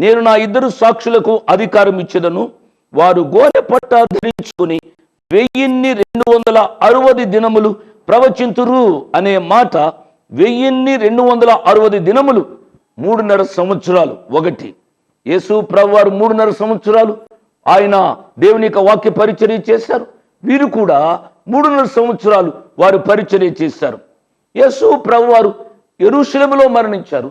నేను నా ఇద్దరు సాక్షులకు అధికారం ఇచ్చేదను. వారు గోనె పట్ట ధరించుకుని వెయ్యిన్ని రెండు వందల అరవది దినములు ప్రవచింతురు అనే మాట వెయ్యిన్ని రెండు వందల అరవది దినములు మూడున్నర సంవత్సరాలు. ఒకటి యేసు ప్రభు వారు మూడున్నర సంవత్సరాలు ఆయన దేవుని యొక్క వాక్య పరిచర్య చేశారు. వీరు కూడా మూడున్నర సంవత్సరాలు వారు పరిచర్య చేశారు. యేసు ప్రభు వారు మరణించారు.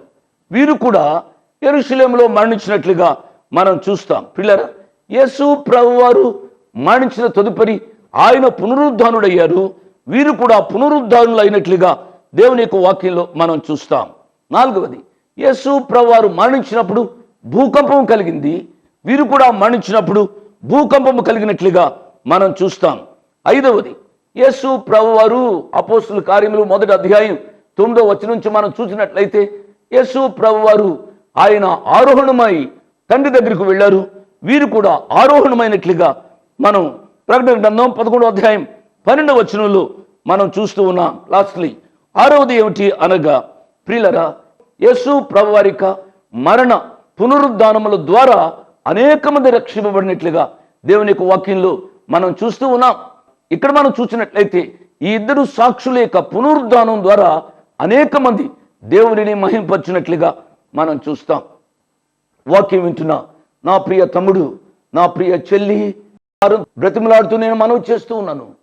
వీరు కూడా ఎరుశలేములో మరణించినట్లుగా మనం చూస్తాం. పిల్లరా యేసు ప్రభు వారు మరణించిన తదుపరి ఆయన పునరుద్ధానుడయ్యారు. వీరు కూడా పునరుద్ధానులు అయినట్లుగా దేవుని యొక్క వాక్యంలో మనం చూస్తాం. నాలుగవది యేసు ప్రభు వారు మరణించినప్పుడు భూకంపం కలిగింది. వీరు కూడా మరణించినప్పుడు భూకంపం కలిగినట్లుగా మనం చూస్తాం. ఐదవది యేసు ప్రభు వారు అపోస్తుల కార్యములు మొదటి అధ్యాయం తొమ్మిదో వచ్చి నుంచి మనం చూసినట్లయితే యేసు ప్రభు వారు ఆయన ఆరోహణమై తండ్రి దగ్గరికి వెళ్ళారు. వీరు కూడా ఆరోహణమైనట్లుగా మనం ప్రకటన గ్రంథం పదకొండో అధ్యాయం పన్నెండవ వచనంలో మనం చూస్తూ ఉన్నాం. లాస్ట్లీ ఆరవది ఏమిటి అనగా ప్రియులరా యేసు ప్రవారిక మరణ పునరుద్ధానముల ద్వారా అనేక మంది రక్షింపబడినట్లుగా దేవుని యొక్క వాక్యంలో మనం చూస్తూ ఉన్నాం. ఇక్కడ మనం చూసినట్లయితే ఈ ఇద్దరు సాక్షుల యొక్క పునరుద్ధానం ద్వారా అనేక మంది దేవునిని మహింపరిచినట్లుగా మనం చూస్తాం. వాక్యం వింటున్నా నా ప్రియ తమ్ముడు నా ప్రియ చెల్లి వారు బ్రతిమలాడుతూ నేను మనవి చేస్తూ ఉన్నాను.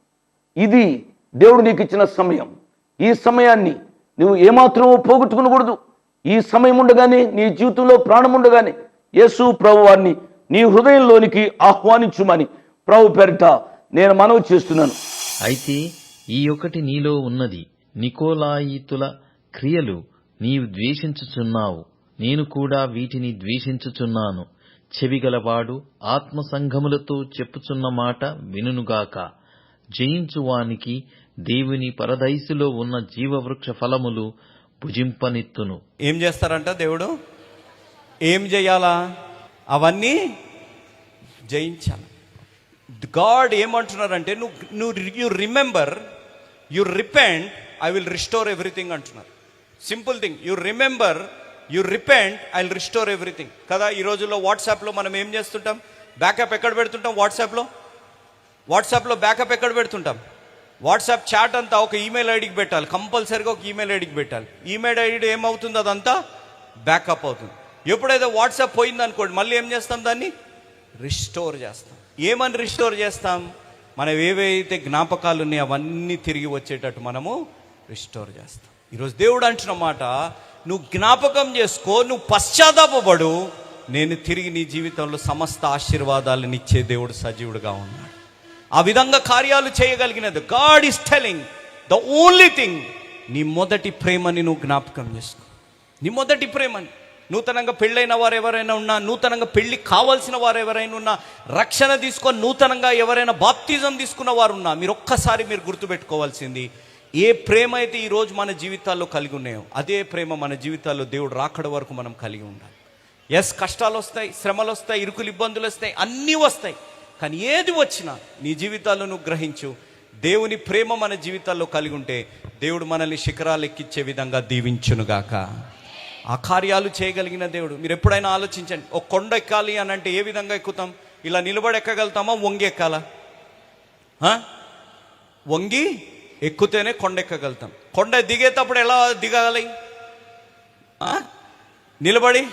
ఇది దేవుడు నీకు ఇచ్చిన సమయం. ఈ సమయాన్ని నువ్వు ఏమాత్రం పోగొట్టుకునకూడదు. ఈ సమయం ఉండగానే నీ జీవితంలో ప్రాణం ఉండగానే యేసు ప్రభు వారిని నీ హృదయంలోనికి ఆహ్వానించుమని ప్రభు పేరిట నేను మనవి చేస్తున్నాను. అయితే ఈ ఒకటి నీలో ఉన్నది. నికోలాయితుల క్రియలు నీవు ద్వేషించుచున్నావు. నేను కూడా వీటిని ద్వేషించుచున్నాను. చెవిగలవాడు ఆత్మ సంఘములతో చెప్పుచున్న మాట వినుగాక జయించువానికి దేవుని పరదైసులో ఉన్న జీవవృక్ష ఫలములు భుజింపనిత్తును. ఏం చేస్తారంట దేవుడు? ఏం చేయాలా? అవన్నీ జయించాలి. గాడ్ ఏమంటున్నారంటే నువ్వు నువ్వు you remember you repent I will restore everything అంటున్నారు. Simple thing you remember you repent I will restore everything. కదా ఈ రోజుల్లో వాట్సాప్లో మనం ఏం చేస్తుంటాం? బ్యాకప్ ఎక్కడ పెడుతుంటాం వాట్సాప్లో? వాట్సాప్లో బ్యాకప్ ఎక్కడ పెడుతుంటాం? వాట్సాప్ చాట్ అంతా ఒక ఈమెయిల్ ఐడికి పెట్టాలి. కంపల్సరీగా ఒక ఈమెయిల్ ఐడికి పెట్టాలి. ఈమెయిల్ ఐడి ఏమవుతుంది అదంతా? బ్యాకప్ అవుతుంది. ఎప్పుడైతే వాట్సాప్ పోయిందనుకోండి మళ్ళీ ఏం చేస్తాం దాన్ని? రిస్టోర్ చేస్తాం. ఏమని రిస్టోర్ చేస్తాం? మనం ఏవైతే జ్ఞాపకాలు ఉన్నాయో అవన్నీ తిరిగి వచ్చేటట్టు మనము రిస్టోర్ చేస్తాం. ఈరోజు దేవుడు అంటున్న మాట నువ్వు జ్ఞాపకం చేసుకో నువ్వు పశ్చాత్తాపడు నేను తిరిగి నీ జీవితంలో సమస్త ఆశీర్వాదాలను ఇచ్చే దేవుడు సజీవుడుగా ఉన్నాడు. ఆ విధంగా కార్యాలు చేయగలిగినది God is telling the only thing నీ మొదటి ప్రేమని నువ్వు జ్ఞాపకం చేసుకో. నీ మొదటి ప్రేమని. నూతనంగా పెళ్ళైన వారు ఎవరైనా ఉన్నా నూతనంగా పెళ్ళి కావాల్సిన వారు ఎవరైనా ఉన్నా రక్షణ తీసుకొని నూతనంగా ఎవరైనా బాప్తిజం తీసుకున్న వారు ఉన్నా మీరు ఒక్కసారి మీరు గుర్తుపెట్టుకోవాల్సింది ఏ ప్రేమ అయితే ఈరోజు మన జీవితాల్లో కలిగి ఉన్నాయో అదే ప్రేమ మన జీవితాల్లో దేవుడు రాకడ వరకు మనం కలిగి ఉండాలి. ఎస్ కష్టాలు వస్తాయి శ్రమలు వస్తాయి ఇరుకులు ఇబ్బందులు వస్తాయి అన్నీ వస్తాయి. కానీ ఏది వచ్చినా నీ జీవితాల్లో నువ్వు గ్రహించు దేవుని ప్రేమ మన జీవితాల్లో కలిగి ఉంటే దేవుడు మనల్ని శిఖరాలు ఎక్కించే విధంగా దీవించునుగాక. ఆ కార్యాలు చేయగలిగిన దేవుడు. మీరు ఎప్పుడైనా ఆలోచించండి ఒక కొండ ఎక్కాలి అని అంటే ఏ విధంగా ఎక్కుతాం? ఇలా నిలబడి ఎక్కగలుగుతామా వంగి ఎక్కాలా? వంగి ఎక్కుతేనే కొండ ఎక్కగలుగుతాం. కొండ దిగేటప్పుడు ఎలా దిగాలి? నిలబడి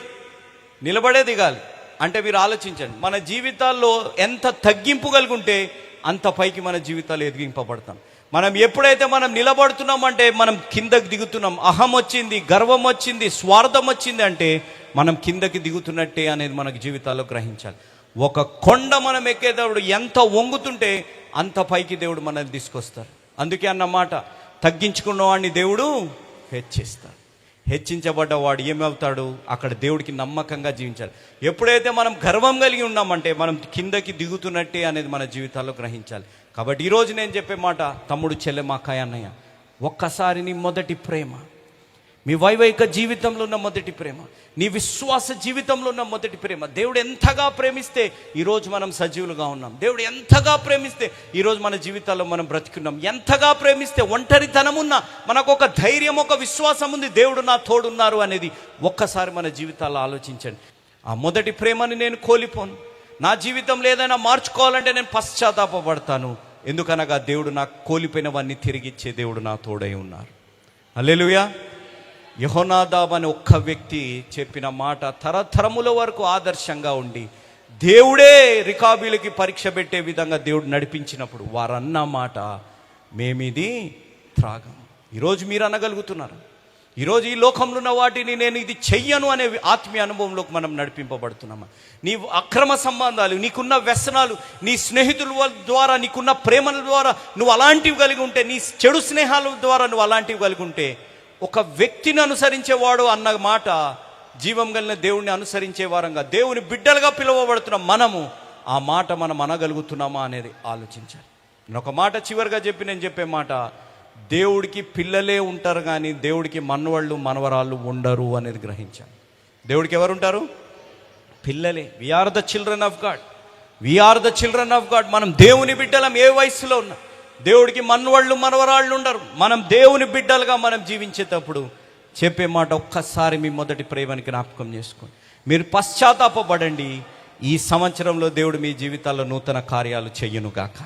నిలబడే దిగాలి. అంటే మీరు ఆలోచించండి మన జీవితాల్లో ఎంత తగ్గింపు కలిగి ఉంటే అంత పైకి మన జీవితాలు ఎదిగింపబడతాం. మనం ఎప్పుడైతే మనం నిలబడుతున్నామంటే మనం కిందకి దిగుతున్నాం. అహం వచ్చింది గర్వం వచ్చింది స్వార్థం వచ్చింది అంటే మనం కిందకి దిగుతున్నట్టే అనేది మనకు జీవితాల్లో గ్రహించాలి. ఒక కొండ మనం ఎక్కేటప్పుడు ఎంత వంగుతుంటే అంత పైకి దేవుడు మనల్ని తీసుకొస్తారు. అందుకే అన్నమాట తగ్గించుకున్న వాడిని దేవుడు హెచ్చిస్తాడు. హెచ్చించబడ్డ వాడు ఏమవుతాడు? అక్కడ దేవుడికి నమ్మకంగా జీవించాలి. ఎప్పుడైతే మనం గర్వం కలిగి ఉన్నామంటే మనం కిందకి దిగుతున్నట్టే అనేది మన జీవితాల్లో గ్రహించాలి. కాబట్టి ఈరోజు నేను చెప్పే మాట తమ్ముడు చెల్లెమాకాయ అన్నయ్య ఒక్కసారిని మొదటి ప్రేమ మీ వైవైక జీవితంలో ఉన్న మొదటి ప్రేమ నీ విశ్వాస జీవితంలో ఉన్న మొదటి ప్రేమ. దేవుడు ఎంతగా ప్రేమిస్తే ఈరోజు మనం సజీవులుగా ఉన్నాం. దేవుడు ఎంతగా ప్రేమిస్తే ఈరోజు మన జీవితాల్లో మనం బ్రతికున్నాం. ఎంతగా ప్రేమిస్తే ఒంటరితనం ఉన్నా మనకు ఒక ధైర్యం ఒక విశ్వాసం ఉంది దేవుడు నా తోడున్నారు అనేది ఒక్కసారి మన జీవితాల్లో ఆలోచించండి. ఆ మొదటి ప్రేమని నేను కోల్పోను. నా జీవితంలో ఏదైనా మార్చుకోవాలంటే నేను పశ్చాత్తాపడతాను ఎందుకనగా దేవుడు నాకు కోల్పోయినవన్నీ తిరిగిచ్చే దేవుడు నా తోడై ఉన్నారు. అల్లెలుయా యహోనాదాబ్ అనే ఒక్క వ్యక్తి చెప్పిన మాట తరతరముల వరకు ఆదర్శంగా ఉండి దేవుడే రికాబీలకి పరీక్ష పెట్టే విధంగా దేవుడు నడిపించినప్పుడు వారన్న మాట మేమిది త్రాగం. ఈరోజు మీరు అనగలుగుతున్నారు. ఈరోజు ఈ లోకంలో ఉన్న వాటిని నేను ఇది చెయ్యను అనే ఆత్మీయ అనుభవంలోకి మనం నడిపింపబడుతున్నామా నీ అక్రమ సంబంధాలు నీకున్న వ్యసనాలు నీ స్నేహితుల ద్వారా నీకున్న ప్రేమల ద్వారా నువ్వు అలాంటివి కలిగి ఉంటే నీ చెడు స్నేహాల ద్వారా నువ్వు అలాంటివి కలిగి ఉంటే ఒక వ్యక్తిని అనుసరించేవాడు అన్న మాట జీవం కలిగిన దేవుణ్ణి అనుసరించే వారంగా దేవుని బిడ్డలుగా పిలువబడుతున్న మనము ఆ మాట మనం అనగలుగుతున్నామా అనేది ఆలోచించాలి. నేను ఒక మాట చివరిగా చెప్పి నేను చెప్పే మాట దేవుడికి పిల్లలే ఉంటారు కానీ దేవుడికి మనవాళ్ళు మనవరాళ్ళు ఉండరు అనేది గ్రహించాను దేవుడికి ఎవరు ఉంటారు? పిల్లలే. We are the children of God we are the children of God మనం దేవుని బిడ్డలం ఏ వయసులో ఉన్నా? దేవుడికి మనవాళ్ళు మనవరాళ్ళు ఉండరు. మనం దేవుని బిడ్డలుగా మనం జీవించేటప్పుడు చెప్పే మాట ఒక్కసారి మీ మొదటి ప్రేమని జ్ఞాపకం చేసుకోండి. మీరు పశ్చాత్తాపడండి ఈ సంవత్సరంలో దేవుడు మీ జీవితాల్లో నూతన కార్యాలు చెయ్యనుగాక